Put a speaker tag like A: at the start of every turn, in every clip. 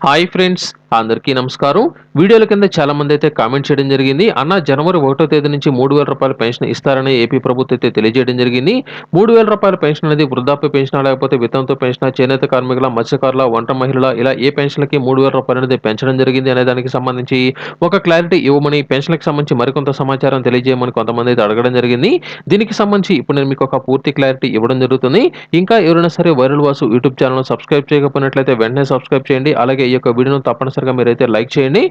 A: Hi friends అందరికీ నమస్కారం. వీడియోల కింద చాలా మంది అయితే కామెంట్ చేయడం జరిగింది. అన్న జనవరి ఒకటో తేదీ నుంచి మూడు వేల రూపాయల పెన్షన్ ఇస్తారని ఏపీ ప్రభుత్వం అయితే తెలియజేయడం జరిగింది. మూడు వేల రూపాయల పెన్షన్ అనేది వృద్ధాప్య పెన్షన్ లేకపోతే వితంతో పెన్షన్ చేనేత కార్మికుల మత్స్యకారుల వంట మహిళల ఇలా ఏ పెన్షన్లకి మూడు వేల రూపాయలు అనేది పెంచడం జరిగింది అనే దానికి సంబంధించి ఒక క్లారిటీ ఇవ్వమని పెన్షన్లకు సంబంధించి మరికొంత సమాచారం తెలియజేయమని కొంతమంది అయితే అడగడం జరిగింది. దీనికి సంబంధించి ఇప్పుడు నేను మీకు ఒక పూర్తి క్లారిటీ ఇవ్వడం జరుగుతుంది. ఇంకా ఎవరైనా సరే viral Vasu YouTube channel subscribe చేయకపోయినట్లయితే వెంటనే సబ్స్క్రైబ్ చేయండి. అలాగే ఈ యొక్క వీడియోను తప్పనిసరిగా మీరైతే లైక్ చేయండి.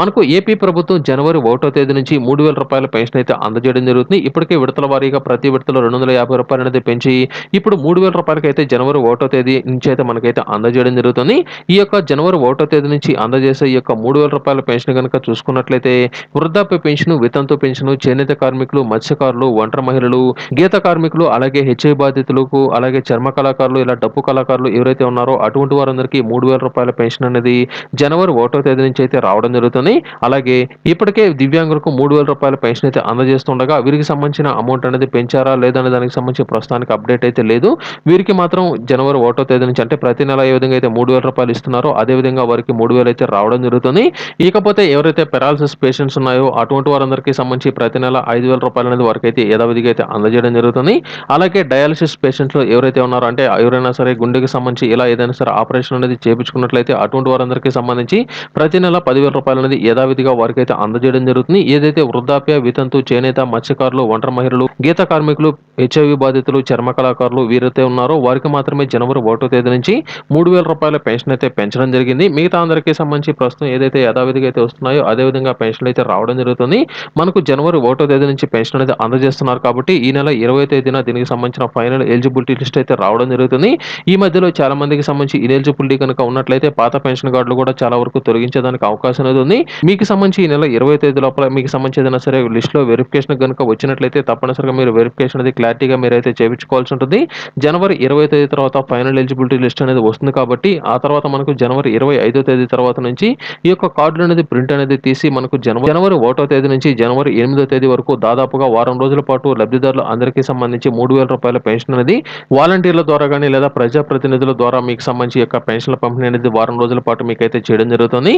A: మనకు ఏపీ ప్రభుత్వం జనవరి ఒకటో తేదీ నుంచి మూడు వేల రూపాయల పెన్షన్ అయితే అందజేయడం జరుగుతుంది. ఇప్పటికే విడతల వారీగా ప్రతి విడతలో రెండు వందల యాభై రూపాయలు అనేది పెంచి ఇప్పుడు మూడు వేల రూపాయలకి అయితే జనవరి ఒకటో తేదీ నుంచి అయితే మనకైతే అందజేయడం జరుగుతుంది. ఈ యొక్క జనవరి ఒకటో తేదీ నుంచి అందజేసే ఈ యొక్క మూడు వేల రూపాయల పెన్షన్ కనుక చూసుకున్నట్లయితే వృద్ధాప్య పెన్షన్ వితంతు పెన్షన్ చేనేత కార్మికులు మత్స్యకారులు ఒంటరి మహిళలు గీత కార్మికులు అలాగే హెచ్ఐ బాధితులకు అలాగే చర్మ కళాకారులు ఇలా డప్పు కళాకారులు ఎవరైతే ఉన్నారో అటువంటి వారందరికీ మూడు వేల రూపాయల పెన్షన్ అనేది జనవరి ఒకటో తేదీ నుంచి అయితే రావడం జరుగుతుంది. అలాగే ఇప్పటికే దివ్యాంగులకు మూడు వేల రూపాయల పెన్షన్ అయితే అందజేస్తుండగా వీరికి సంబంధించిన అమౌంట్ అనేది పెంచారా లేదనే దానికి సంబంధించి ప్రస్తుతానికి అప్డేట్ అయితే లేదు. వీరికి మాత్రం జనవరి ఒకటో తేదీ నుంచి అంటే ప్రతి నెల ఏ విధంగా అయితే మూడు వేల రూపాయలు ఇస్తున్నారో అదే విధంగా వారికి మూడు వేలు అయితే రావడం జరుగుతుంది. ఇకపోతే ఎవరైతే పెరాలసిస్ పేషెంట్స్ ఉన్నాయో అటువంటి వారందరికీ సంబంధించి ప్రతి నెల ఐదు వేల రూపాయలు అనేది వారికి అయితే యథావిధిగా అయితే అందజేయడం జరుగుతుంది. అలాగే డయాలసిస్ పేషెంట్లు ఎవరైతే ఉన్నారో అంటే ఎవరైనా సరే గుండెకి సంబంధించి ఇలా ఏదైనా సరే ఆపరేషన్ అనేది చేయించుకున్నట్లయితే అటువంటి వారందరికీ సంబంధించి ప్రతి నెల పదివేల రూపాయలు అనేది యథావిధిగా వారికి అయితే అందజేయడం జరుగుతుంది. ఏదైతే వృద్ధాప్య వితంతు చేనేత మత్స్యకారులు ఒంటరి మహిళలు గీత కార్మికులు హెచ్ఐవి బాధితులు చర్మ కళాకారులు వీరైతే ఉన్నారో వారికి మాత్రమే జనవరి ఒకటో తేదీ నుంచి మూడు వేల రూపాయల పెన్షన్ అయితే పెంచడం జరిగింది. మిగతా అందరికీ సంబంధించి ప్రస్తుతం ఏదైతే యథావిధిగా అయితే వస్తున్నాయో అదే విధంగా పెన్షన్లు అయితే రావడం జరుగుతుంది. మనకు జనవరి ఒకటో తేదీ నుంచి పెన్షన్ అనేది అందజేస్తున్నారు కాబట్టి ఈ నెల ఇరవై తేదీన దీనికి సంబంధించిన ఫైనల్ ఎలిజిబిలిటీ లిస్ట్ అయితే రావడం జరుగుతుంది. ఈ మధ్యలో చాలా మందికి సంబంధించి ఇనెలిజిబిలిటీ కనుక ఉన్నట్లయితే పాత పెన్షన్ కార్డులు కూడా చాలా వరకు తొలగించేదానికి అవకాశం అనేది ఉంది. మీకు సంబంధించి ఈ నెల ఇరవై తేదీ లోపల మీకు సంబంధించి ఏదైనా సరే లిస్ట్లో వెరిఫికేషన్ కనుక వచ్చినట్లయితే తప్పనిసరిగా మీరు వెరిఫికేషన్ అనేది క్లారిటీగా మీరు అయితే చేయించుకోవాల్సి ఉంటుంది. జనవరి ఇరవై తేదీ తర్వాత ఫైనల్ ఎలిజిబిలిటీ లిస్ట్ అనేది వస్తుంది కాబట్టి ఆ తర్వాత మనకు జనవరి ఇరవై ఐదో తేదీ తర్వాత నుంచి ఈ యొక్క కార్డులు అనేది ప్రింట్ అనేది తీసి మనకు జనవరి జనవరి ఒకటో తేదీ నుంచి జనవరి ఎనిమిదో తేదీ వరకు దాదాపుగా వారం రోజుల పాటు లబ్ధిదారులు అందరికీ సంబంధించి మూడు వేల రూపాయల పెన్షన్ అనేది వాలంటీర్ల ద్వారా కానీ లేదా ప్రజాప్రతినిధుల ద్వారా మీకు సంబంధించి యొక్క పెన్షన్ల పంపిణీ అనేది వారం రోజుల పాటు మీకైతే చేయడం జరుగుతుంది.